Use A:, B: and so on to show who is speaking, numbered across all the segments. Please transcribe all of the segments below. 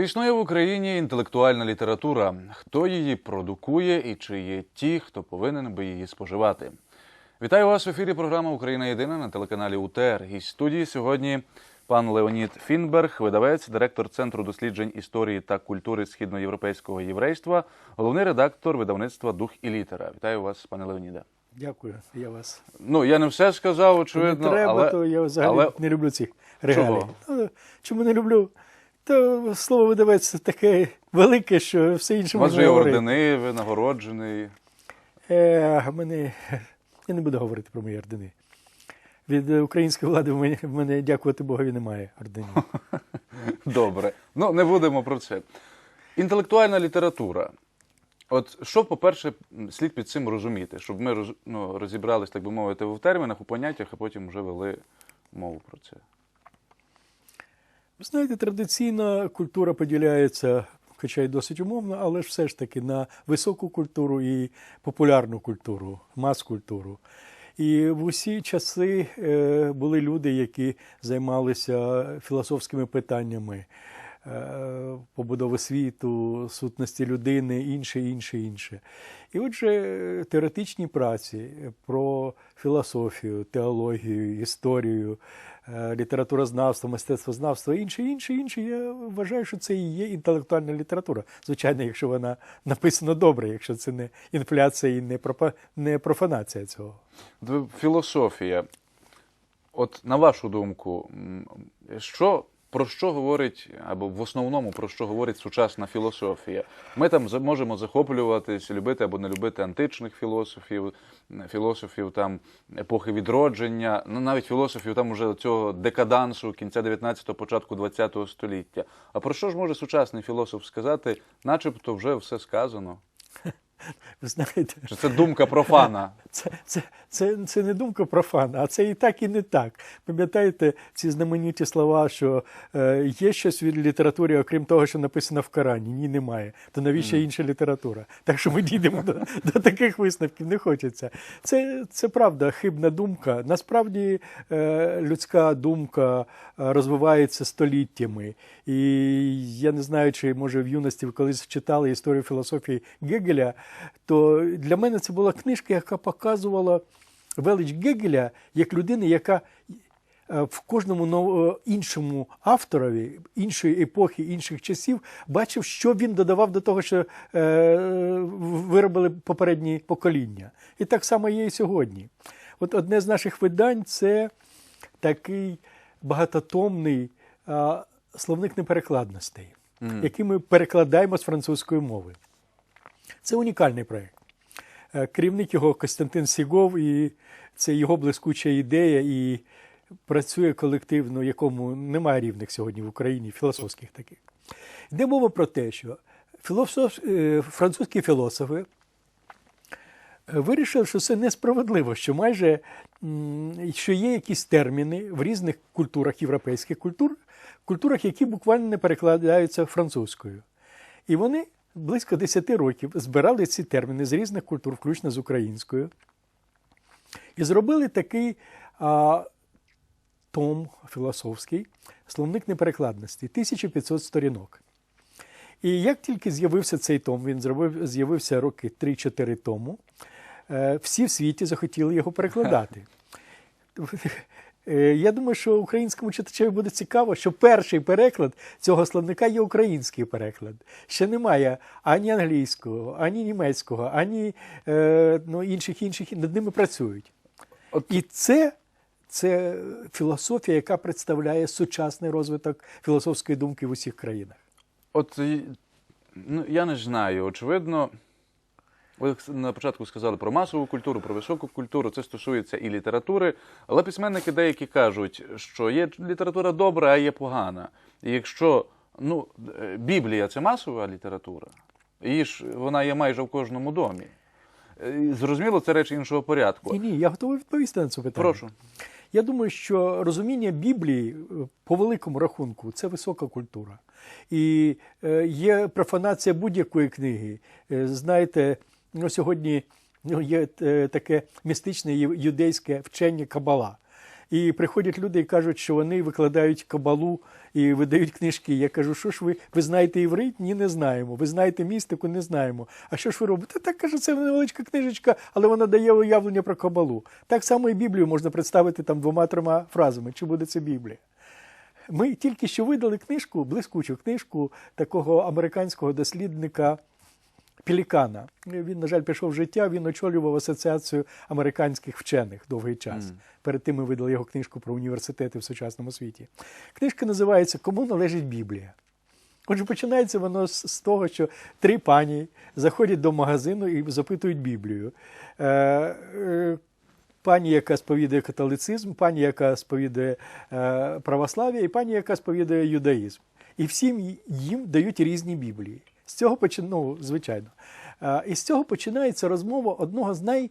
A: Чи існує в Україні інтелектуальна література? Хто її продукує і чи є ті, хто повинен би її споживати? Вітаю вас в ефірі. Програма Україна Єдина на телеканалі УТР. Гість студії сьогодні пан Леонід Фінберг, видавець, директор Центру досліджень історії та культури східноєвропейського єврейства, головний редактор видавництва Дух і літера. Вітаю вас, пане Леоніде.
B: Дякую, я вас.
A: Ну я не все сказав, очевидно,
B: не треба,
A: але
B: то я взагалі
A: але-
B: не люблю цих регалій.
A: Чого?
B: Ну, чому не люблю? То слово видавець таке велике, що все інше
A: у вас
B: можна
A: же є
B: говорити.
A: ордени, ви нагороджений.
B: Е, мене, я не буду говорити про мої ордени. Від української влади в мене, в мене, дякувати Богові, немає орденів.
A: Добре. Ну, не будемо про це. Інтелектуальна література. От що, по-перше, слід під цим розуміти, щоб ми роз- ну, розібрались, так би мовити, в термінах, у поняттях, а потім вже вели мову про це.
B: Знаєте, традиційна культура поділяється, хоча й досить умовно, але ж все ж таки на високу культуру і популярну культуру, мас-культуру. І в усі часи е, були люди, які займалися філософськими питаннями е, побудови світу, сутності людини, інше, інше, інше. І отже, теоретичні праці про філософію, теологію, історію, літературознавство, мистецтвознавство, інше, інше, інше. Я вважаю, що це і є інтелектуальна література. Звичайно, якщо вона написана добре, якщо це не інфляція і не, не профанація цього.
A: Філософія. От на вашу думку, що, про що говорить, або в основному про що говорить сучасна філософія? Ми там можемо захоплюватись, любити або не любити античних філософів, філософів там епохи відродження, ну навіть філософів там уже цього декадансу кінця 19-го, початку 20-го століття. А про що ж може сучасний філософ сказати, начебто вже все сказано?
B: Ви знаєте,
A: це думка профана?
B: Це, це, це, це не думка профана, а це і так, і не так. Пам'ятаєте ці знамениті слова, що е, є щось в літературі, окрім того, що написано в Корані? Ні, немає. То навіщо інша література? Так що ми дійдемо до, до таких висновків, не хочеться. Це, це правда, хибна думка. Насправді е, людська думка е, розвивається століттями. І я не знаю, чи може в юності ви колись читали історію філософії Гегеля, то для мене це була книжка, яка показувала велич Гегеля як людини, яка е, в кожному е, іншому авторові іншої епохи, інших часів бачив, що він додавав до того, що е, виробили попередні покоління. І так само є і сьогодні. От одне з наших видань це такий багатотомний словник неперекладностей, який ми перекладаємо з французької мови. Це унікальний проєкт. Е, Керівник його Костянтин Сігов, і це його блискуча ідея, і працює колективно, якому немає рівних сьогодні в Україні, філософських таких. Йде мова про те, що філософ, е, французькі філософи е, вирішили, що це несправедливо, що майже що є якісь терміни в різних культурах, європейських культур, культурах, які буквально не перекладаються французькою. І вони близько 10 років збирали ці терміни з різних культур, включно з українською, і зробили такий а, том філософський, словник неперекладності, 1500 сторінок. І як тільки з'явився цей том, він зробив, з'явився роки 3-4 тому, е, всі в світі захотіли його перекладати. Е, Я думаю, що українському читачеві буде цікаво, що перший переклад цього словника є український переклад. Ще немає ані англійського, ані німецького, ані е, ну, інших інших над ними працюють.
A: От-
B: І це, це філософія, яка представляє сучасний розвиток філософської думки в усіх країнах.
A: От ну, я не знаю. Очевидно, ви на початку сказали про масову культуру, про високу культуру. Це стосується і літератури. Але письменники деякі кажуть, що є література добра, а є погана. І якщо ну, е, Біблія це масова література, її ж вона є майже в кожному домі. Е, Зрозуміло, це речі іншого порядку.
B: Ні, ні, я готовий відповісти на це питання.
A: Прошу.
B: Я думаю, що розуміння Біблії е, по великому рахунку це висока культура. І є профанація будь-якої книги. Знаєте, ну, сьогодні ну, є е, таке містичне юдейське вчення Кабала. І приходять люди і кажуть, що вони викладають кабалу і видають книжки. Я кажу, що ж ви, ви знаєте іврит? Ні, не знаємо. Ви знаєте містику? Не знаємо. А що ж ви робите? Так кажу, це невеличка книжечка, але вона дає уявлення про кабалу. Так само і Біблію можна представити там двома-трьома фразами. Чи буде це Біблія? Ми тільки що видали книжку, блискучу книжку такого американського дослідника Пелікана. Він, на жаль, пішов в життя, він очолював асоціацію американських вчених довгий час. Перед тим ми видали його книжку про університети в сучасному світі. Книжка називається Кому належить Біблія? Отже, починається воно з, того, що три пані заходять до магазину і запитують Біблію. Е, е, пані, яка сповідує католицизм, пані, яка сповідує е, православ'я, і пані, яка сповідує юдаїзм. І всім їм дають різні Біблії. З цього почи... ну, звичайно. Е, і з цього починається розмова одного з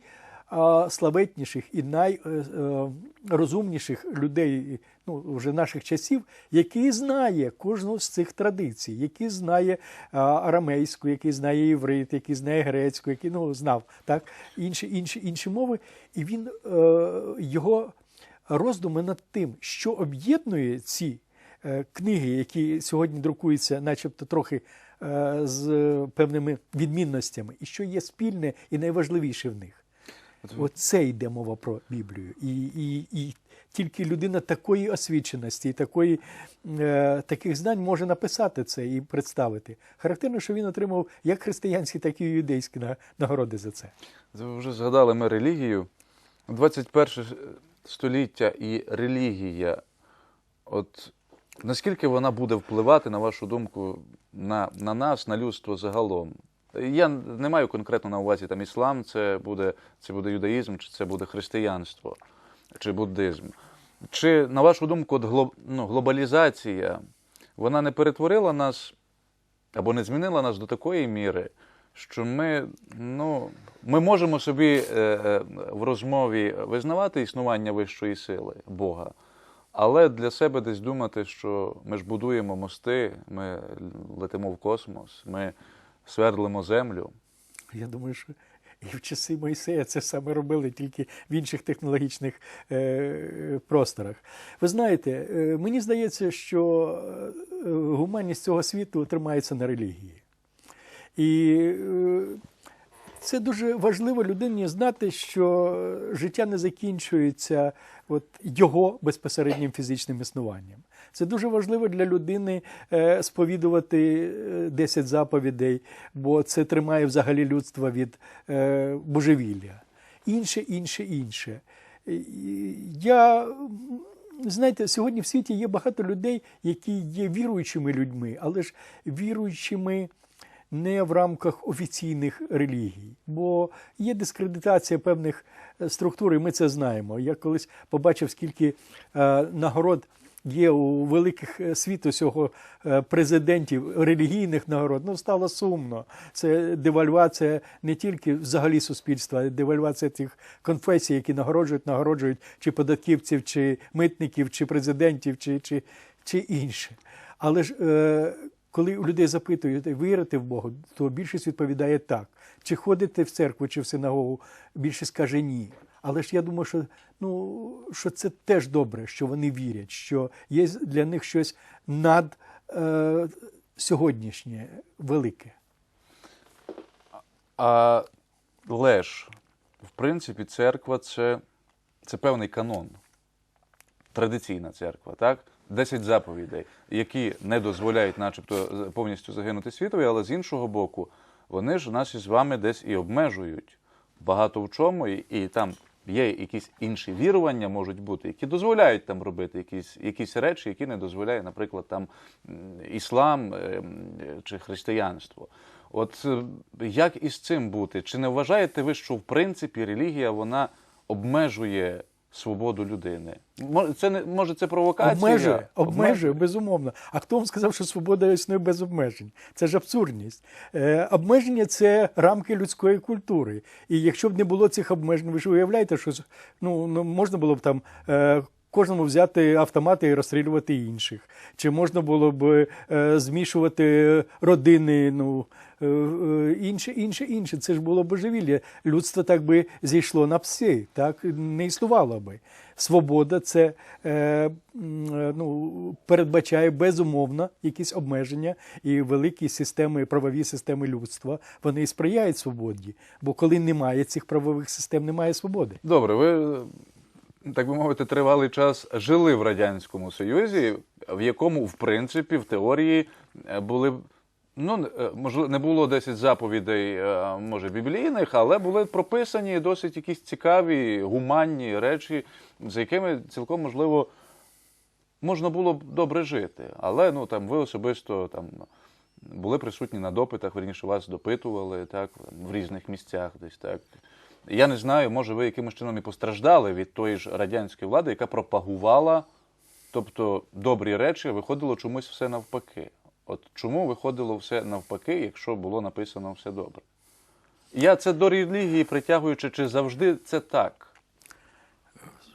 B: найславетніших і найрозумніших людей ну, вже наших часів, який знає кожну з цих традицій, який знає арамейську, який знає єврит, який знає грецьку, який ну, знав так, інші, інші, інші мови. І він е, його роздуми над тим, що об'єднує ці е, книги, які сьогодні друкуються, начебто трохи е, з певними відмінностями, і що є спільне і найважливіше в них. Оце йде мова про Біблію. І, і, і тільки людина такої освіченості і такої, е, таких знань може написати це і представити. Характерно, що він отримав як християнські, так і юдейські нагороди за це.
A: Ви вже згадали ми релігію. 21 століття і релігія. От наскільки вона буде впливати, на вашу думку, на, на нас, на людство загалом? Я не маю конкретно на увазі там іслам, це буде, це буде юдаїзм, чи це буде християнство, чи буддизм. Чи, на вашу думку, от глоб, ну, глобалізація вона не перетворила нас або не змінила нас до такої міри, що ми, ну, ми можемо собі е, е, в розмові визнавати існування вищої сили Бога, але для себе десь думати, що ми ж будуємо мости, ми летимо в космос, ми свердлимо землю.
B: Я думаю, що і в часи Мойсея це саме робили тільки в інших технологічних е, просторах. Ви знаєте, е, мені здається, що е, гуманність цього світу тримається на релігії. І е, це дуже важливо людині знати, що життя не закінчується от, його безпосереднім фізичним існуванням. Це дуже важливо для людини е, сповідувати е, 10 заповідей, бо це тримає взагалі людство від е, божевілля. Інше, інше, інше. Я знаєте, сьогодні в світі є багато людей, які є віруючими людьми, але ж віруючими не в рамках офіційних релігій, бо є дискредитація певних е, структур, і ми це знаємо. Я колись побачив, скільки е, нагород є у великих е, світу сього е, президентів релігійних нагород. Ну, стало сумно. Це девальвація не тільки взагалі суспільства, а девальвація тих конфесій, які нагороджують, нагороджують чи податківців, чи митників, чи президентів, чи, чи, чи інше. Але ж е, коли у людей запитують, вірите в Бога, то більшість відповідає так. Чи ходите в церкву, чи в синагогу, більшість каже ні. Але ж я думаю, що, ну, що це теж добре, що вони вірять, що є для них щось над е, сьогоднішнє велике.
A: А леж, в принципі, церква це, це певний канон. Традиційна церква, так? Десять заповідей, які не дозволяють, начебто, повністю загинути світові, але з іншого боку, вони ж нас із вами десь і обмежують багато в чому, і, і там є якісь інші вірування, можуть бути, які дозволяють там робити якісь, якісь речі, які не дозволяє, наприклад, там іслам е, чи християнство. От е, як із цим бути? Чи не вважаєте ви, що в принципі релігія вона обмежує свободу людини? Це не може це провокація?
B: Обмежує, обмежує, безумовно. А хто вам сказав, що свобода існує без обмежень? Це ж абсурдність. Е, обмеження це рамки людської культури. І якщо б не було цих обмежень, ви ж уявляєте, що ну, ну, можна було б там. Е, кожному взяти автомати і розстрілювати інших. Чи можна було б е, змішувати родини, ну, інше, інше, інше. Це ж було божевілля. Людство так би зійшло на пси, так не існувало би. Свобода це е, е, ну, передбачає безумовно якісь обмеження і великі системи, правові системи людства вони і сприяють свободі. Бо коли немає цих правових систем, немає свободи.
A: Добре, ви, так би мовити, тривалий час жили в Радянському Союзі, в якому, в принципі, в теорії е, були. Ну, е, можливо, не було 10 заповідей, е, може, біблійних, але були прописані досить якісь цікаві, гуманні речі, за якими цілком можливо можна було б добре жити. Але ну там ви особисто там були присутні на допитах, верніше вас допитували так в різних місцях, десь так. Я не знаю, може ви якимось чином і постраждали від тої ж радянської влади, яка пропагувала, тобто добрі речі, виходило чомусь все навпаки. От чому виходило все навпаки, якщо було написано все добре? Я це до релігії притягуючи, чи завжди це так?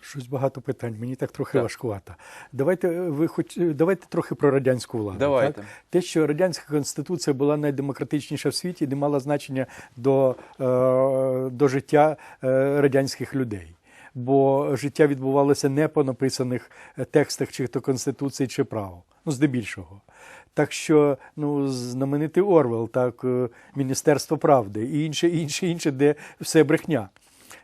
B: Щось багато питань, мені так трохи
A: Так.
B: важкувато. Давайте е, ви хоч давайте трохи про радянську владу.
A: Давайте.
B: Так? Те, що радянська конституція була найдемократичніша в світі, не мала значення до, е, до життя е, радянських людей. Бо життя відбувалося не по написаних е, текстах чи то конституції, чи право. Ну, здебільшого. Так що ну, знаменитий Орвел, так, е, Міністерство правди і інше, інше, інше, де все брехня.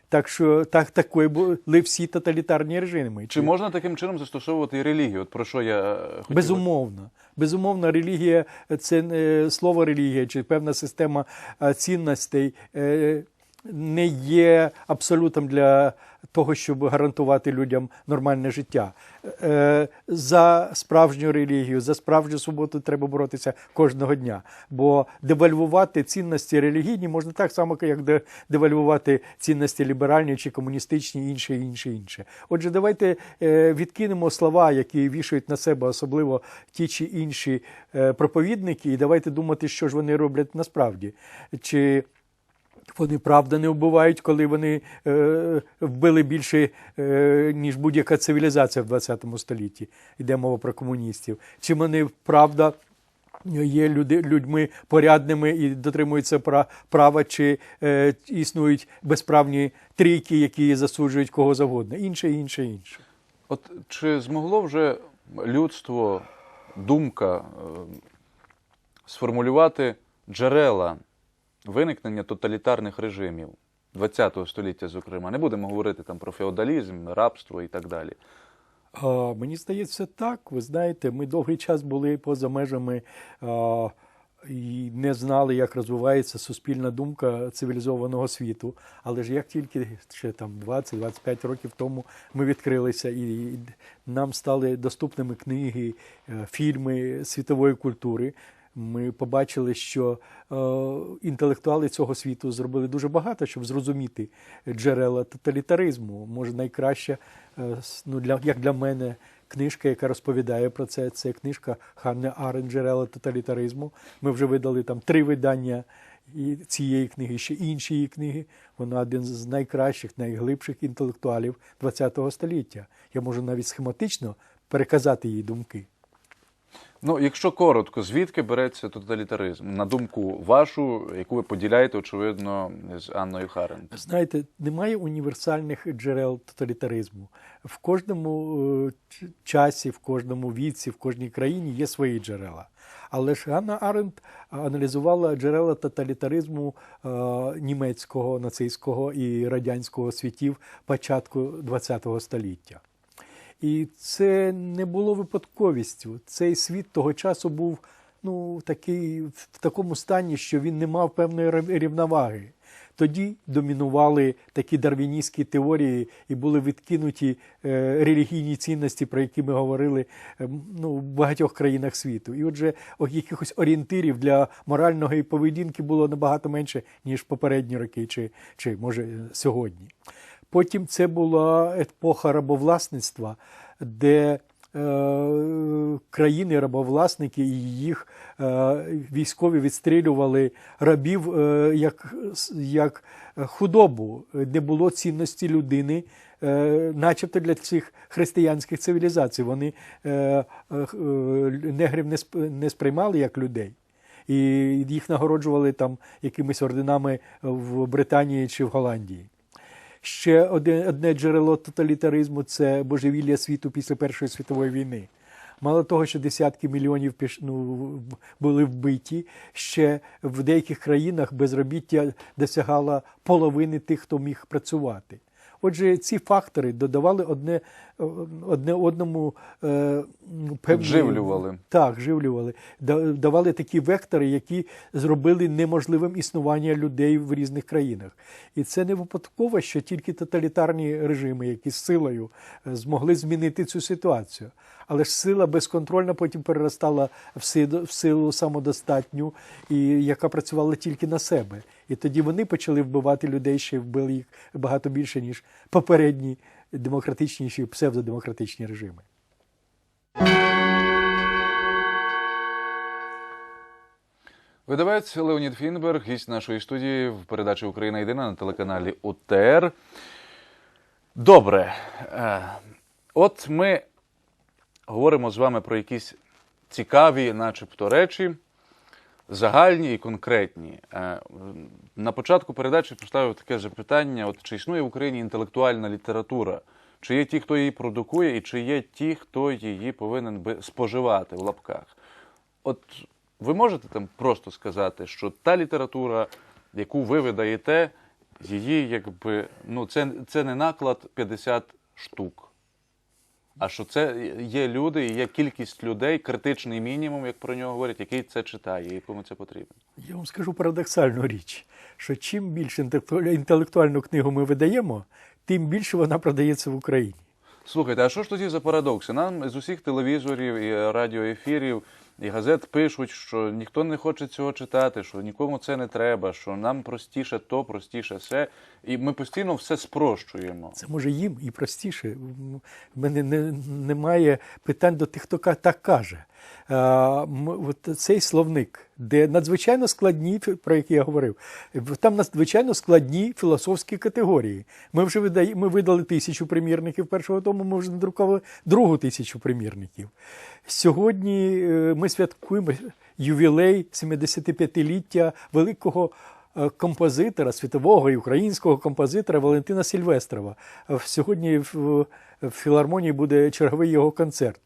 B: Так що так, такої були всі тоталітарні режими.
A: Чи можна таким чином застосовувати і релігію? От про що я е, хотів.
B: Безумовно. Безумовно, релігія це не слово релігія чи певна система е, цінностей е, не є абсолютом для того, щоб гарантувати людям нормальне життя. Е, За справжню релігію, за справжню свободу треба боротися кожного дня. Бо девальвувати цінності релігійні можна так само, як девальвувати цінності ліберальні чи комуністичні, інше, інше, інше. Отже, давайте е, відкинемо слова, які вішають на себе особливо ті чи інші е, проповідники, і давайте думати, що ж вони роблять насправді. Чи вони правда не вбивають, коли вони е, вбили більше, е, ніж будь-яка цивілізація в 20 столітті. Йде мова про комуністів. Чи вони правда є люди, людьми порядними і дотримуються права, чи е, існують безправні трійки, які засуджують кого завгодно. Інше, інше, інше.
A: От чи змогло вже людство, думка е, сформулювати джерела виникнення тоталітарних режимів ХХ століття, зокрема? Не будемо говорити там про феодалізм, рабство і так далі.
B: А, мені здається, так. Ви знаєте, ми довгий час були поза межами а, і не знали, як розвивається суспільна думка цивілізованого світу. Але ж як тільки ще там 20-25 років тому ми відкрилися, і нам стали доступними книги, е, фільми світової культури. Ми побачили, що е, інтелектуали цього світу зробили дуже багато, щоб зрозуміти джерела тоталітаризму. Може, найкраща, е, ну, для, як для мене, книжка, яка розповідає про це, це книжка Ханне Арен «Джерела тоталітаризму. Ми вже видали там три видання цієї книги, ще інші її книги. Вона один з найкращих, найглибших інтелектуалів ХХ століття. Я можу навіть схематично переказати її думки.
A: Ну, якщо коротко, звідки береться тоталітаризм? На думку вашу, яку ви поділяєте, очевидно, з Анною Харент.
B: Знаєте, немає універсальних джерел тоталітаризму. В кожному е, часі, в кожному віці, в кожній країні є свої джерела. Але ж Ганна Аренд аналізувала джерела тоталітаризму е, німецького, нацистського і радянського світів початку ХХ століття. І це не було випадковістю. Цей світ того часу був ну, такий, в такому стані, що він не мав певної рівноваги. Тоді домінували такі дарвіністські теорії і були відкинуті е, релігійні цінності, про які ми говорили е, ну, в багатьох країнах світу. І отже, о, якихось орієнтирів для моральної поведінки було набагато менше, ніж попередні роки, чи, чи може сьогодні. Потім це була епоха рабовласництва, де е, країни, рабовласники і їх е, військові відстрілювали рабів е, як, як худобу. Не було цінності людини, начебто для цих християнських цивілізацій. Вони негрів не сприймали як людей. І їх нагороджували там якимись орденами в Британії чи в Голландії. Ще одне, джерело тоталітаризму це божевілля світу після Першої світової війни. Мало того, що десятки мільйонів піш, ну, були вбиті, ще в деяких країнах безробіття досягало половини тих, хто міг працювати. Отже, ці фактори додавали одне, одне одному е, певні,
A: Підживлювали.
B: так, живлювали, давали такі вектори, які зробили неможливим існування людей в різних країнах. І це не випадково, що тільки тоталітарні режими, які з силою е, змогли змінити цю ситуацію. Але ж сила безконтрольно потім переростала в силу, в силу самодостатню, і яка працювала тільки на себе. І тоді вони почали вбивати людей, ще вбили їх багато більше, ніж попередні демократичніші псевдодемократичні режими.
A: Видавець Леонід Фінберг, гість нашої студії в передачі Україна єдина на телеканалі УТР. Добре. Е, От ми говоримо з вами про якісь цікаві, начебто, речі, загальні і конкретні. Е, На початку передачі поставив таке запитання: от чи існує в Україні інтелектуальна література? Чи є ті, хто її продукує, і чи є ті, хто її повинен би споживати в лапках? От ви можете там просто сказати, що та література, яку ви видаєте, її якби ну це, це не наклад 50 штук. А що це є люди, і є кількість людей, критичний мінімум, як про нього говорять, який це читає, і якому це потрібно.
B: Я вам скажу парадоксальну річ, що чим більше інтелектуаль- інтелектуальну книгу ми видаємо, тим більше вона продається в Україні.
A: Слухайте, а що ж тоді за парадокси? Нам з усіх телевізорів і радіоефірів і газет пишуть, що ніхто не хоче цього читати, що нікому це не треба, що нам простіше то, простіше все. І ми постійно все спрощуємо.
B: Це може їм і простіше. В мене не, немає питань до тих, хто так каже. От цей словник, де надзвичайно складні, про які я говорив, там надзвичайно складні філософські категорії. Ми вже видає, ми видали тисячу примірників першого тому, ми вже надрукували другу тисячу примірників. Сьогодні е, ми святкуємо ювілей 75-ліття великого е, композитора, світового і українського композитора Валентина Сільвестрова. Е, Сьогодні в філармонії буде черговий його концерт.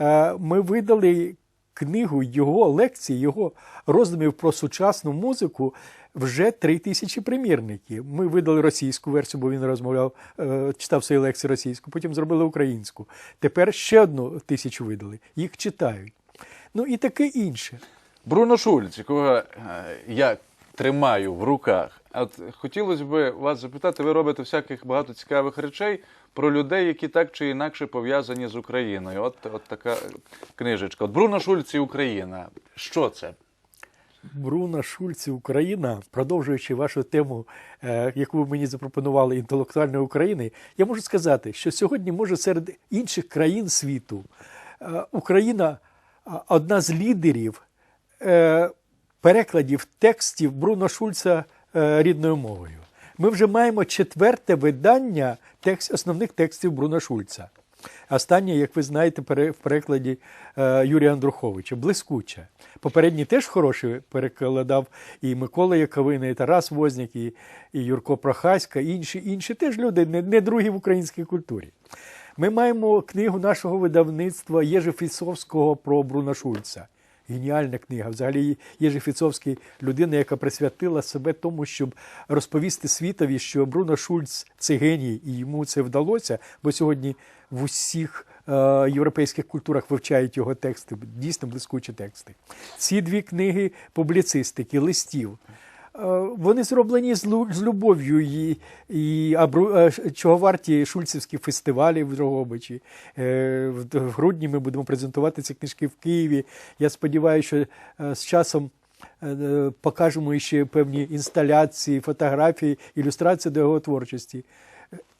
B: Е, Ми видали книгу його лекцій, його роздумів про сучасну музику. Вже три тисячі примірників. Ми видали російську версію, бо він розмовляв, е, читав свої лекції російську, потім зробили українську. Тепер ще одну тисячу видали. Їх читають. Ну і таке інше.
A: Бруно Шульц, якого е, я тримаю в руках. От хотілося б вас запитати, ви робите всяких багато цікавих речей про людей, які так чи інакше пов'язані з Україною. От, от така книжечка. От Бруно Шульц і Україна. Що це?
B: Бруно Шульц і Україна, продовжуючи вашу тему, е, яку ви мені запропонували інтелектуальної України, я можу сказати, що сьогодні може серед інших країн світу е, Україна одна з лідерів е, перекладів текстів Бруно Шульца е, рідною мовою. Ми вже маємо четверте видання текст, основних текстів Бруно Шульца. Останнє, як ви знаєте, в перекладі е, Юрія Андруховича блискуче. Попередній теж хороший перекладав і Микола Яковина, і Тарас Возняк, і, і Юрко Прохаська, і інші, інші теж люди, не, не другі в українській культурі. Ми маємо книгу нашого видавництва Єжи Фіцовського про Бруна Шульца. Геніальна книга. Взагалі Єжи Фіцовський людина, яка присвятила себе тому, щоб розповісти світові, що Бруно Шульц це геній, і йому це вдалося, бо сьогодні в усіх е, європейських культурах вивчають його тексти, дійсно блискучі тексти. Ці дві книги публіцистики, листів. Е, Вони зроблені з, любов'ю і, і а Бру- е, чого варті шульцівські фестивалі в Дрогобичі. Е, В грудні ми будемо презентувати ці книжки в Києві. Я сподіваюся, що з часом покажемо ще певні інсталяції, фотографії, ілюстрації до його творчості.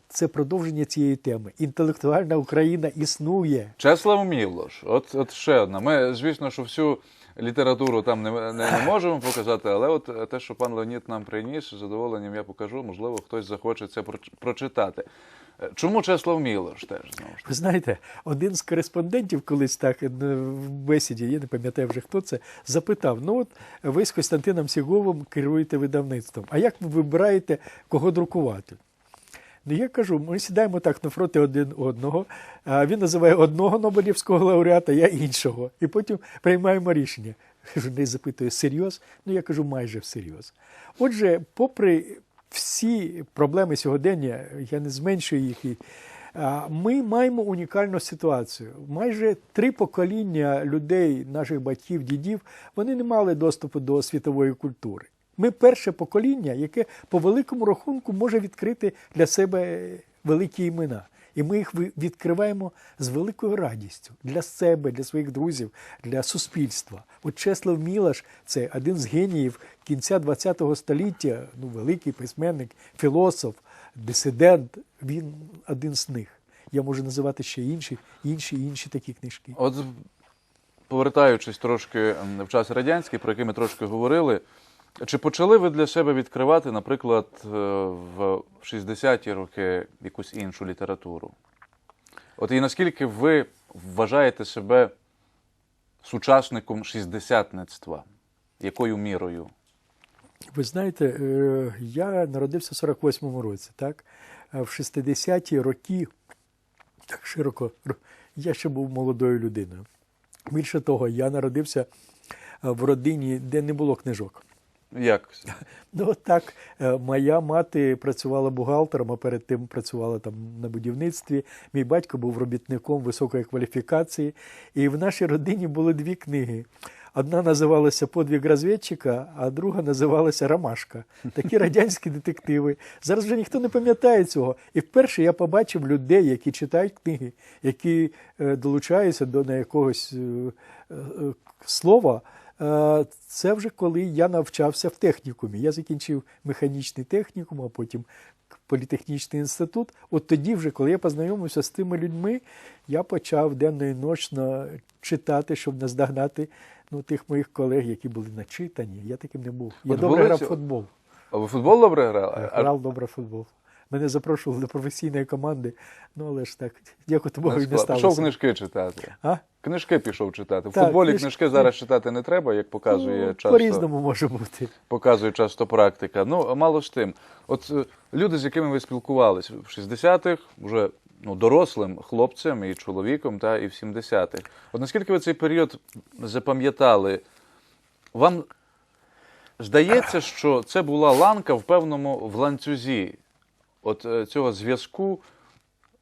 B: це продовження цієї теми. Інтелектуальна Україна існує.
A: Чеслав Мілош, от, от ще одна. Ми, звісно, що всю літературу там не, не, не можемо показати, але от те, що пан Леонід нам приніс, з задоволенням я покажу, можливо, хтось захоче це проч- прочитати. Е, Чому Чеслав Мілош теж знову ж?
B: Ви знаєте, один з кореспондентів колись так е, в бесіді, я не пам'ятаю вже хто це, запитав: ну от ви з Костянтином Сіговим керуєте видавництвом. А як ви вибираєте, кого друкувати? Ну, я кажу, ми сідаємо так навпроти один одного. Він називає одного Нобелівського лауреата, я іншого. І потім приймаємо рішення. Журналіст запитує, серйоз? Ну, я кажу, майже всерйоз. Отже, попри всі проблеми сьогодення, я не зменшую їх. Ми маємо унікальну ситуацію. Майже три покоління людей, наших батьків, дідів, вони не мали доступу до світової культури. Ми перше покоління, яке по великому рахунку може відкрити для себе великі імена. І ми їх відкриваємо з великою радістю для себе, для своїх друзів, для суспільства. От Чеслав Мілаш це один з геніїв кінця ХХ століття, ну, великий письменник, філософ, дисидент. Він один з них. Я можу називати ще інші, інші, інші такі книжки.
A: От повертаючись трошки в час радянський, про який ми трошки говорили, чи почали ви для себе відкривати, наприклад, е, в 60-ті роки якусь іншу літературу? От і наскільки ви вважаєте себе сучасником шістдесятництва? Якою мірою?
B: Ви знаєте, е, я народився в 48-му році, так? В 60-ті роки, так широко, я ще був молодою людиною. Більше того, я народився в родині, де не було книжок.
A: Як?
B: Ну так, е, моя мати працювала бухгалтером, а перед тим працювала там на будівництві. Мій батько був робітником високої кваліфікації. І в нашій родині були дві книги. Одна називалася Подвиг розвідчика, а друга називалася Ромашка. Такі радянські детективи. Зараз вже ніхто не пам'ятає цього. І вперше я побачив людей, які читають книги, які е, долучаються до якогось е, слова. Е, Це вже коли я навчався в технікумі. Я закінчив механічний технікум, а потім політехнічний інститут. От тоді, вже, коли я познайомився з тими людьми, я почав денно і ночно читати, щоб наздогнати ну, тих моїх колег, які були начитані. Я таким не був. Я
A: От
B: добре
A: були
B: грав футбол.
A: А ви футбол добре грали?
B: Грав добре футбол. Мене запрошували до професійної команди, ну але ж так, дякувати Богу,
A: не
B: не сталося.
A: Пішов книжки читати.
B: А?
A: Книжки пішов читати. В
B: Так,
A: футболі
B: книж-
A: книжки зараз читати не треба, як показує
B: Ну,
A: часто.
B: По-різному може бути.
A: показує часто практика. Ну, мало з тим. От е, люди, з якими ви спілкувалися в 60-х, вже ну, дорослим хлопцем і чоловіком, та і в 70-х. От наскільки ви цей період запам'ятали, вам здається, що це була ланка в певному в ланцюзі от е, цього зв'язку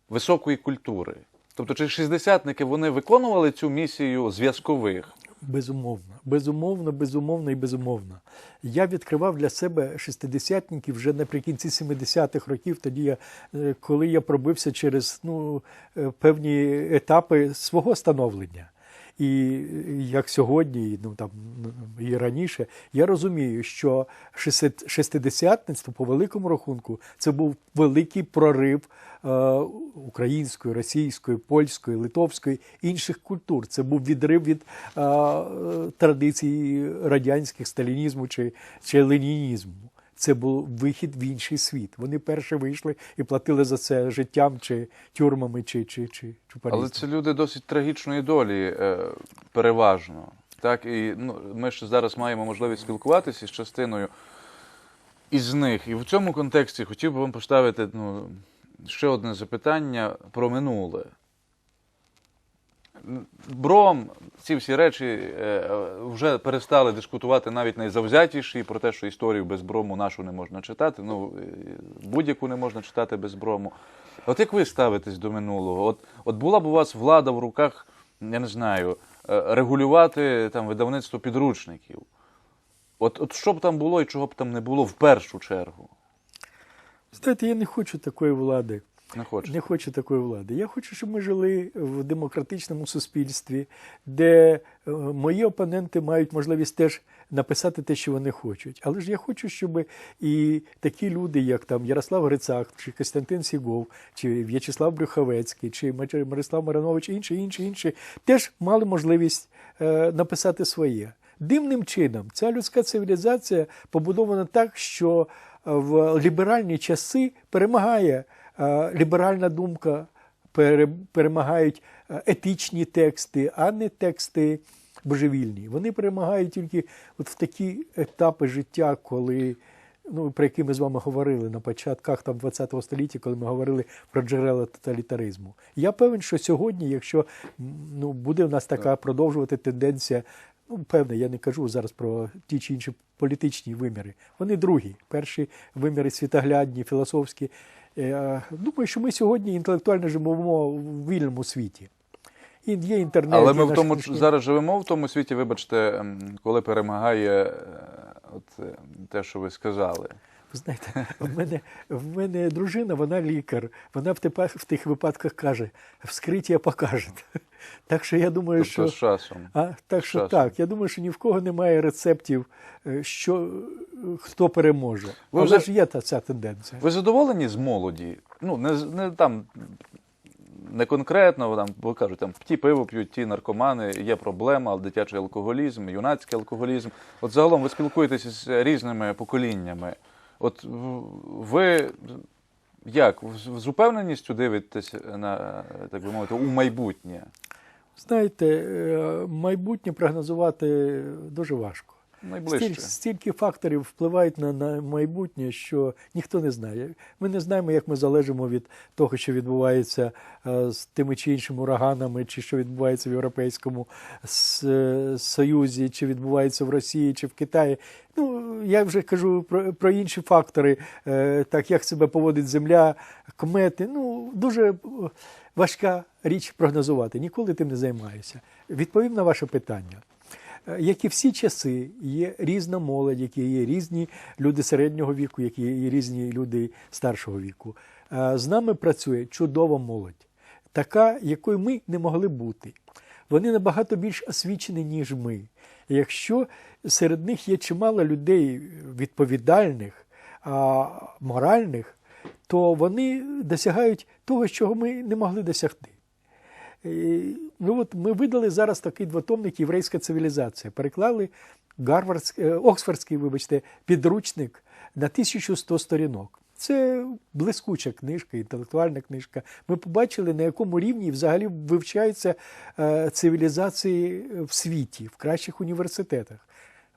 A: високої культури. Тобто, чи шістдесятники вони виконували цю місію зв'язкових?
B: Безумовно, безумовно, безумовно і безумовно. Я відкривав для себе шестидесятників вже наприкінці 70-х років, тоді я, е, коли я пробився через ну, е, певні етапи свого становлення. І е, як сьогодні, ну там і раніше, я розумію, що шестид- шестидесятництво по великому рахунку це був великий прорив е, української, російської, польської, литовської інших культур. Це був відрив від е, традицій радянських сталінізму чи, чи ленінізму. Це був вихід в інший світ. Вони перші вийшли і платили за це життям чи тюрмами, чи, чи, чи, чи
A: Але це люди досить трагічної долі, е, переважно. Так, і ну, ми ще зараз маємо можливість спілкуватися з частиною із них. І в цьому контексті хотів би вам поставити ну, ще одне запитання про минуле. Бром, ці всі речі е, вже перестали дискутувати навіть найзавзятіші про те, що історію без брому нашу не можна читати. Ну, е, будь-яку не можна читати без брому. От як ви ставитесь до минулого? От, от була б у вас влада в руках, я не знаю, е, регулювати там видавництво підручників. От, от що б там було і чого б там не було в першу чергу?
B: Знаєте, я не хочу такої влади.
A: Не хочу.
B: Не хочу такої влади. Я хочу, щоб ми жили в демократичному суспільстві, де е, мої опоненти мають можливість теж написати те, що вони хочуть. Але ж я хочу, щоб і такі люди, як там Ярослав Грицак, чи Костянтин Сігов, чи В'ячеслав Брюховецький, чи Мирослав Маранович, інші, інші, інші, теж мали можливість е, написати своє. Дивним чином, ця людська цивілізація побудована так, що е, в ліберальні часи перемагає ліберальна думка, пере- перемагають е, етичні тексти, а не тексти божевільні. Вони перемагають тільки от в такі етапи життя, коли. Ну, про які ми з вами говорили на початках там 20 століття, коли ми говорили про джерела тоталітаризму. Я певен, що сьогодні, якщо ну, буде в нас така продовжувати тенденція, ну, певне, я не кажу зараз про ті чи інші політичні виміри. Вони другі. Перші виміри світоглядні, філософські. Е, Думаю, що ми сьогодні інтелектуально живемо в вільному світі. І є інтернет.
A: Але ми в тому
B: книжки.
A: зараз живемо в тому світі, вибачте, ем, коли перемагає е, от, е, те, що ви сказали.
B: Ви знаєте, в мене, в мене дружина, вона лікар. Вона в, тепер, в тих випадках каже, вскриття покаже. Так що я думаю,
A: Тобто
B: що.
A: з часом.
B: А, так що
A: часом.
B: так. Я думаю, що ні в кого немає рецептів, е, що хто переможе.
A: Ви
B: Але
A: вже-
B: ж є та ця тенденція.
A: Ви задоволені з молоді? Ну, не, не там. Не конкретно, там, бо кажуть, там ті пиво п'ють, ті наркомани, є проблема, дитячий алкоголізм, юнацький алкоголізм. От загалом ви спілкуєтеся з різними поколіннями. От ви як з упевненістю дивитесь на так би мовити у майбутнє?
B: Знаєте, е, майбутнє прогнозувати дуже важко. Стільки, стільки факторів впливають на, на майбутнє, що ніхто не знає. Ми не знаємо, як ми залежимо від того, що відбувається е, з тими чи іншими ураганами, чи що відбувається в Європейському С- е, Союзі, чи відбувається в Росії, чи в Китаї. Ну, я вже кажу про, про інші фактори, е, так як себе поводить Земля, комети. Ну, дуже е, важка річ прогнозувати. Ніколи тим не займаюся. Відповім на ваше питання. Е, Як і всі часи, є різна молодь, які є різні люди середнього віку, які є різні люди старшого віку. Е, З нами працює чудова молодь, така, якою ми не могли бути. Вони набагато більш освічені, ніж ми. Якщо серед них є чимало людей відповідальних, моральних, то вони досягають того, чого ми не могли досягти. Ну от ми видали зараз такий двотомник Єврейська цивілізація. Переклали Гарвардський, е, Оксфордський, вибачте, підручник на 1100 сторінок. Це блискуча книжка, інтелектуальна книжка. Ми побачили, на якому рівні взагалі вивчаються е, цивілізації в світі, в кращих університетах.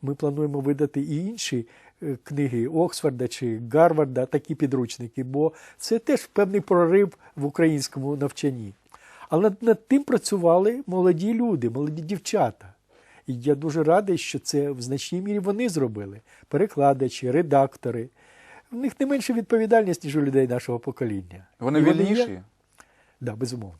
B: Ми плануємо видати і інші е, книги Оксфорда чи Гарварда, такі підручники, бо це теж певний прорив в українському навчанні. Але над, тим працювали молоді люди, молоді дівчата. І я дуже радий, що це в значній мірі вони зробили. Перекладачі, редактори. В них не менше відповідальність, ніж у людей нашого покоління.
A: Вони
B: І є-
A: вільніші?
B: Да, безумовно.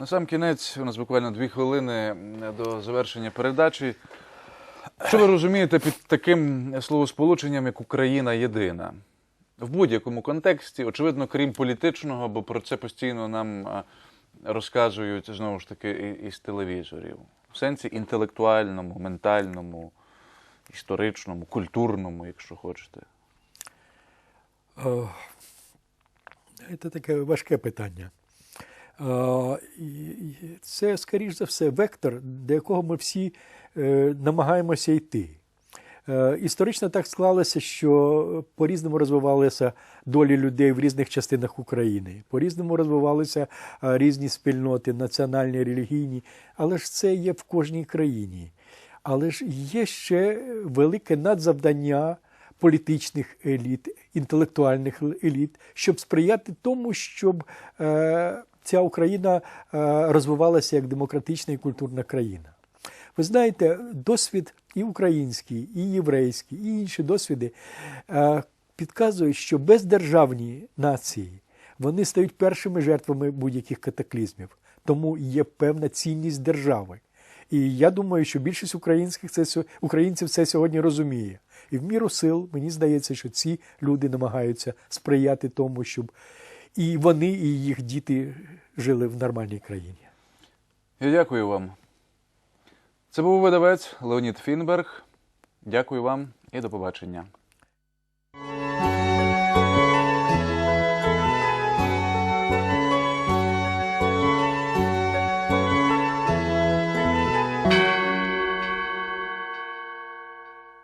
A: На сам кінець, у нас буквально дві хвилини до завершення передачі. Що ви розумієте під таким словосполученням, як Україна єдина? В будь-якому контексті, очевидно, крім політичного, бо про це постійно нам розказують знову ж таки із телевізорів. В сенсі інтелектуальному, ментальному, історичному, культурному, якщо хочете.
B: Е, Це таке важке питання. Е, Це, скоріш за все, вектор, до якого ми всі е, намагаємося йти. Е, Історично так склалося, що по-різному розвивалися долі людей в різних частинах України, по-різному розвивалися е, різні спільноти, національні, релігійні, але ж це є в кожній країні. Але ж є ще велике надзавдання політичних еліт, інтелектуальних еліт, щоб сприяти тому, щоб е, ця Україна розвивалася як демократична і культурна країна. Ви знаєте, досвід і український, і єврейський, і інші досвіди е, підказують, що бездержавні нації вони стають першими жертвами будь-яких катаклізмів. Тому є певна цінність держави. І я думаю, що більшість українських це українців це сьогодні розуміє. І в міру сил мені здається, що ці люди намагаються сприяти тому, щоб і вони, і їх діти жили в нормальній країні.
A: Я дякую вам. Це був видавець Леонід Фінберг. Дякую вам і до побачення.